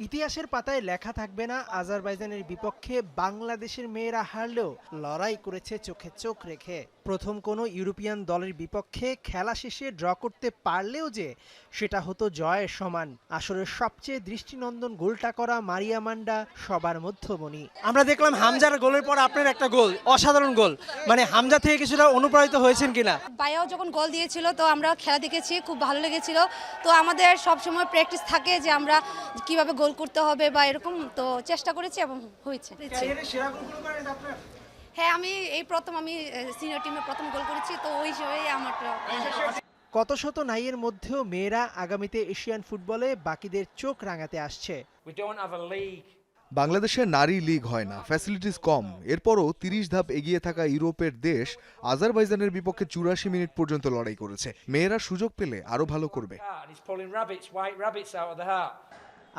ইতিহাসের পাতায় লেখা থাকবে না আজারবাইজানের বিপক্ষে বাংলাদেশের মেয়েরা হারলেও লড়াই করেছে চোখে চোখ রেখে। প্রথম কোনো ইউরোপিয়ান দলের বিপক্ষে খেলা শেষে ড্র করতে পারলেও যে সেটা হতো জয়ের সমান। আসলে সবচেয়ে দৃষ্টিনন্দন গোলটা করা মারিয়া মান্ডা সবার মধ্যমণি। আমরা দেখলাম হামজার গোলের পর আপনার একটা গোল অসাধারণ গোল। মানে হামজা থেকে কিছুটা অনুপ্রাণিত হয়েছেন কিনা? ভাইয়াও যখন গোল দিয়েছিল তো আমরা খেলা দেখেছি খুব ভালো লেগেছিল। তো আমাদের সবসময় প্র্যাকটিস থাকে যে আমরা কীভাবে গোল করতে হবে বা এরকম তো চেষ্টা করেছি এবং হয়েছে। হ্যাঁ আমি এই প্রথম আমি সিনিয়র টিমে প্রথম গোল করেছি তো ওই হিসেবেই আমার কত শত নাইয়ের মধ্যেও মেয়েরা আগামীতে এশিয়ান ফুটবলে বাকিদের চোখ রাঙাতে আসছে. বাংলাদেশে নারী লিগ হয় না ফ্যাসিলিটিস কম। এরপরও তিরিশ ধাপ এগিয়ে থাকা ইউরোপের দেশ আজারবাইজানের বিপক্ষে চুরাশি মিনিট পর্যন্ত লড়াই করেছে। মেয়েরা সুযোগ পেলে আরও ভালো করবে।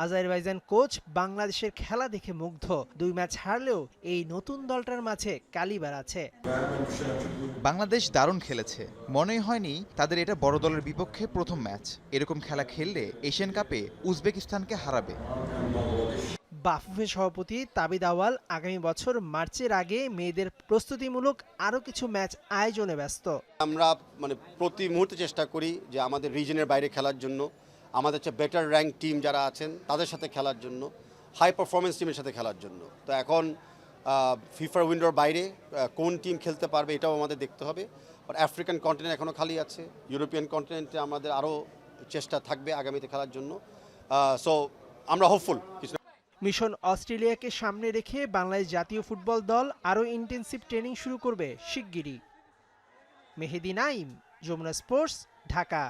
আজারবাইজান কোচ বাংলাদেশের খেলা দেখে মুগ্ধ। দুই ম্যাচ হারলেও এই নতুন দলটার মাঝে কালিবার আছে। বাংলাদেশ দারুণ খেলেছে। মনেই হয়নি তাদের এটা বড় দলের বিপক্ষে প্রথম ম্যাচ। এরকম খেলা খেললে এশিয়ান কাপে উজবেকিস্তানকে হারাবে। বাফুফে সভাপতি তাবিদ আওয়াল আগামী বছর মার্চের আগে মেয়েদের প্রস্তুতিমূলক আরও কিছু ম্যাচ আয়োজনে ব্যস্ত। আমরা মানে প্রতি মুহূর্তে চেষ্টা করি যে আমাদের রিজনের বাইরে খেলার জন্য। আমাদের চেয়ে বেটার র্যাঙ্ক টিম যারা আছেন, তাদের সাথে খেলার জন্য হাই পারফরমেন্স টিমের সাথে খেলার জন্য। তো এখন ফিফার উইন্ডোর বাইরে কোন টিম খেলতে পারবে এটাও আমাদের দেখতে হবে। আর আফ্রিকান কন্টিনেন্ট এখনও খালি আছে ইউরোপিয়ান কন্টিনেন্টে আমাদের আরও চেষ্টা থাকবে আগামীতে খেলার জন্য। সো আমরা হোপফুল কিছু মিশন অস্ট্রেলিয়াকে সামনে রেখে বাংলাদেশ জাতীয় ফুটবল দল আরও ইন্টেন্সিভ ট্রেনিং শুরু করবে শিগগিরই। মেহেদি নাইম, যমুনা স্পোর্টস ঢাকা।